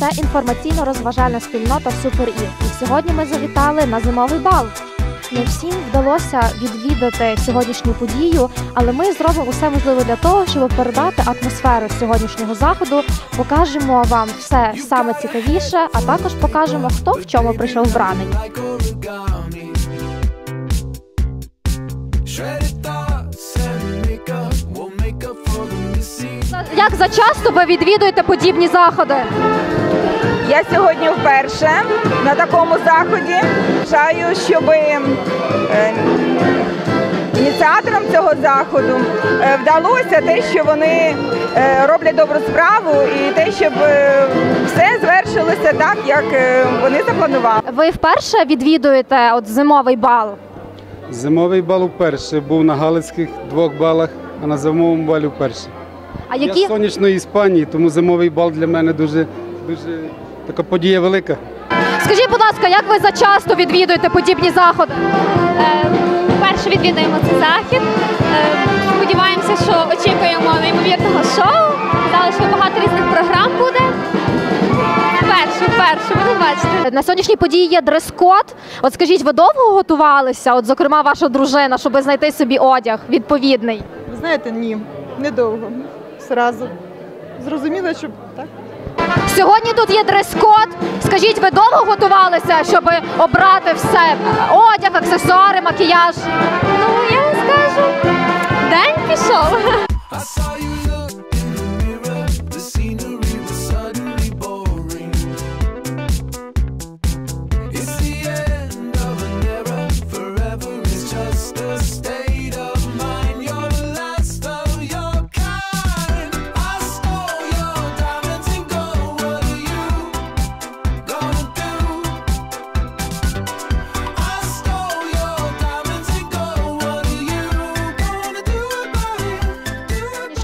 це інформаційно-розважальна спільнота Супер І. І сьогодні ми завітали на зимовий бал. Не всім вдалося відвідати сьогоднішню подію, але ми зробимо все можливе для того, щоб передати атмосферу сьогоднішнього заходу. Покажемо вам все саме цікавіше, а також покажемо, хто в чому прийшов вбраний. Як за часто ви відвідуєте подібні заходи? Я сьогодні вперше на такому заході. Бажаю, щоб е, ініціаторам цього заходу е, вдалося те, що вони е, роблять добру справу, і те, щоб все звершилося так, як вони запланували. Ви вперше відвідуєте от зимовий бал? Зимовий бал вперше був на Галицьких двох балах, а на зимовому балі вперше. А Я які з сонячної Іспанії, тому зимовий бал для мене дуже, дуже така подія велика. скажіть, будь ласка, як ви за часто відвідуєте подібні заходи? Вперше відвідаємо цей захід. Е, Сподіваємося, що очікуємо неймовірного шоу. Казали, що багато різних програм буде. Вперше, вперше, ви бачите. На сьогоднішній події є дрес-код. От скажіть, ви довго готувалися? От, зокрема, ваша дружина, щоб знайти собі одяг відповідний. Ви знаєте, ні, недовго. Сразу. Зрозуміло, що так. Сьогодні тут є дрес-код. Скажіть, ви довго готувалися, щоб обрати все? Одяг, аксесуари, макіяж. Ну,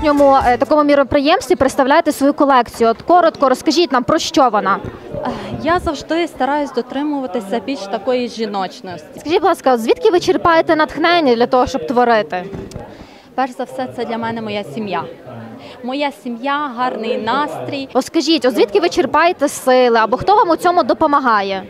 сьогоднішньому е, такому міроприємстві представляєте свою колекцію. От коротко розкажіть нам про що вона. Я завжди стараюсь дотримуватися більш такої жіночності. Скажіть, будь ласка, звідки ви черпаєте натхнення для того, щоб творити? Перш за все, це для мене моя сім'я. Моя сім'я, гарний настрій. От скажіть, от звідки ви черпаєте сили або хто вам у цьому допомагає?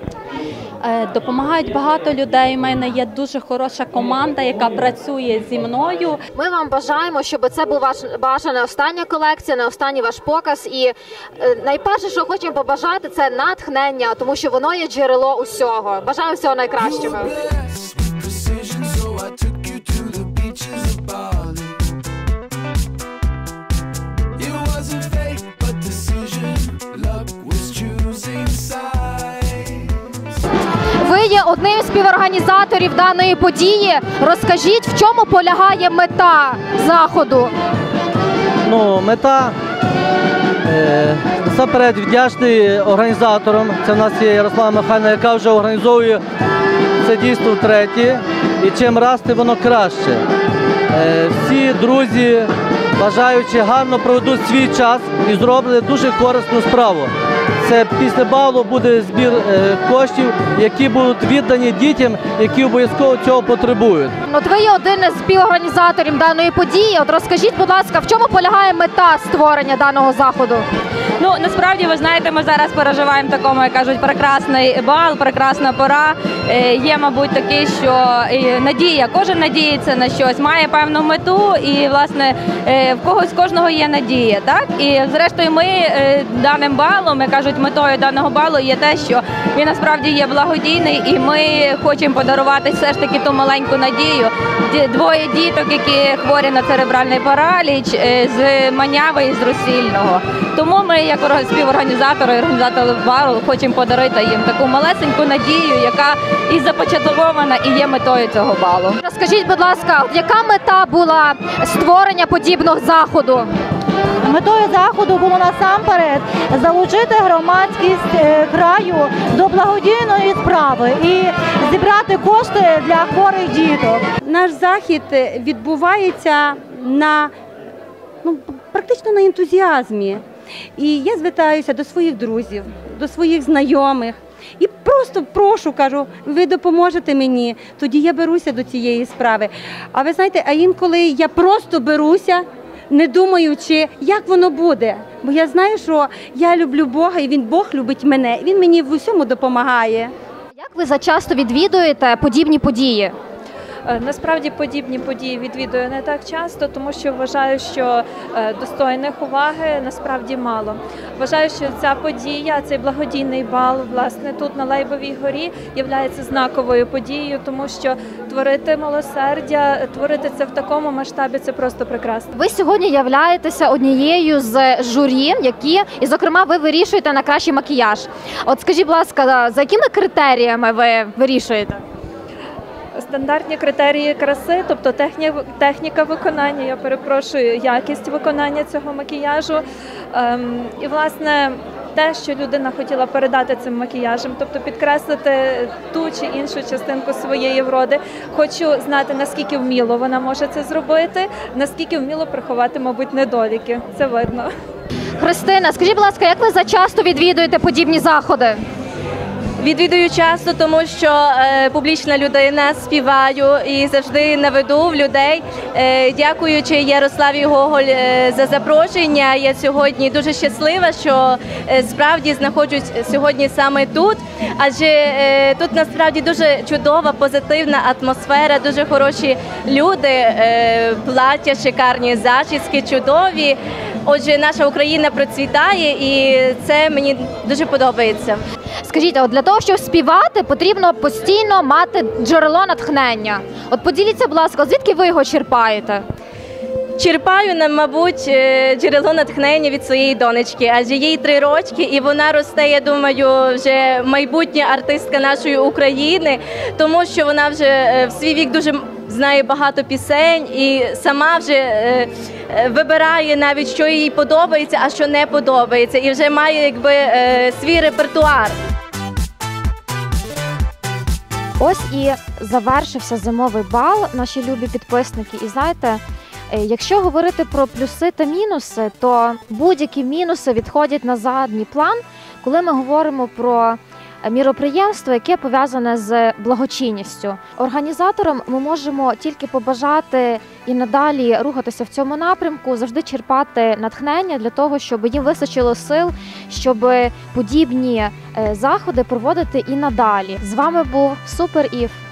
Е, Допомагають багато людей. У мене є дуже хороша команда, яка працює зі мною. Ми вам бажаємо, щоб це був ваш ваша не остання колекція, не останній ваш показ. І е, найперше, що хочемо побажати, це натхнення, тому що воно є джерело усього. Бажаю всього найкращого. Співорганізаторів даної події. Розкажіть, в чому полягає мета заходу? Ну, мета е, насамперед вдячний організаторам. Це в нас є Ярослава Михайлівна, яка вже організовує це дійство втретє. І чим расти воно краще. Е, всі друзі, бажаючи гарно проведуть свій час і зроблять дуже корисну справу. Це після балу буде збір е, коштів, які будуть віддані дітям, які обов'язково цього потребують. От ви є один із співорганізаторів даної події. От розкажіть, будь ласка, в чому полягає мета створення даного заходу? Ну насправді ви знаєте, ми зараз переживаємо такому, як кажуть, прекрасний бал, прекрасна пора. Е, є, мабуть, такий, що е, надія, кожен надіється на щось, має певну мету, і власне е, в когось кожного є надія. Так і зрештою, ми е, даним балом, як кажуть, метою даного балу є те, що він насправді є благодійний, і ми хочемо подарувати все ж таки ту маленьку надію. Двоє діток, які хворі на церебральний параліч е, з Маняви і з Росільного. Тому ми, як орга- співорганізатори, організатори балу, хочемо подарити їм таку малесеньку надію, яка і започаткована, і є метою цього балу. Розкажіть, будь ласка, яка мета була створення подібного заходу? Метою заходу було насамперед залучити громадськість е, краю до благодійної справи і зібрати кошти для хворих діток. Наш захід відбувається на ну, практично на ентузіазмі. І я звертаюся до своїх друзів, до своїх знайомих. І просто прошу, кажу, ви допоможете мені, тоді я беруся до цієї справи. А ви знаєте, а інколи я просто беруся, не думаючи, як воно буде. Бо я знаю, що я люблю Бога, і він Бог любить мене. Він мені в усьому допомагає. Як ви зачасто відвідуєте подібні події? Е, Насправді подібні події відвідую не так часто, тому що вважаю, що е, достойних уваги насправді мало. Вважаю, що ця подія, цей благодійний бал, власне, тут на Лейбовій горі є знаковою подією, тому що творити милосердя, творити це в такому масштабі це просто прекрасно. Ви сьогодні являєтеся однією з журі, які, і зокрема, ви вирішуєте на кращий макіяж. От скажіть, будь ласка, за якими критеріями ви вирішуєте? Стандартні критерії краси, тобто техні- техніка виконання, я перепрошую, якість виконання цього макіяжу. Ем, і власне те, що людина хотіла передати цим макіяжем, тобто підкреслити ту чи іншу частинку своєї вроди. Хочу знати, наскільки вміло вона може це зробити, наскільки вміло приховати, мабуть, недоліки. Це видно. Христина, скажіть, будь ласка, як ви зачасто відвідуєте подібні заходи? Відвідую часто, тому що е, публічна людина співаю і завжди на виду в людей. Е, дякуючи Ярославі Гоголь е, за запрошення. Я сьогодні дуже щаслива, що е, справді знаходжусь сьогодні саме тут. Адже е, тут насправді дуже чудова, позитивна атмосфера, дуже хороші люди, е, плаття шикарні, зачіски чудові. Отже, наша Україна процвітає, і це мені дуже подобається. Скажіть, от для того, щоб співати, потрібно постійно мати джерело натхнення. От поділіться, будь ласка, звідки ви його черпаєте? Черпаю мабуть, е, джерело натхнення від своєї донечки, адже їй три рочки, і вона росте, я думаю, вже майбутня артистка нашої України, тому що вона вже е, в свій вік дуже знає багато пісень і сама вже е, вибирає навіть, що їй подобається, а що не подобається, і вже має якби свій репертуар. Ось і завершився зимовий бал, наші любі підписники. І знаєте, е, якщо говорити про плюси та мінуси, то будь-які мінуси відходять на задній план, коли ми говоримо про міроприємство, яке пов'язане з благочинністю. Організаторам ми можемо тільки побажати і надалі рухатися в цьому напрямку, завжди черпати натхнення для того, щоб їм вистачило сил, щоб подібні е, заходи проводити і надалі. З вами був Супер Ів.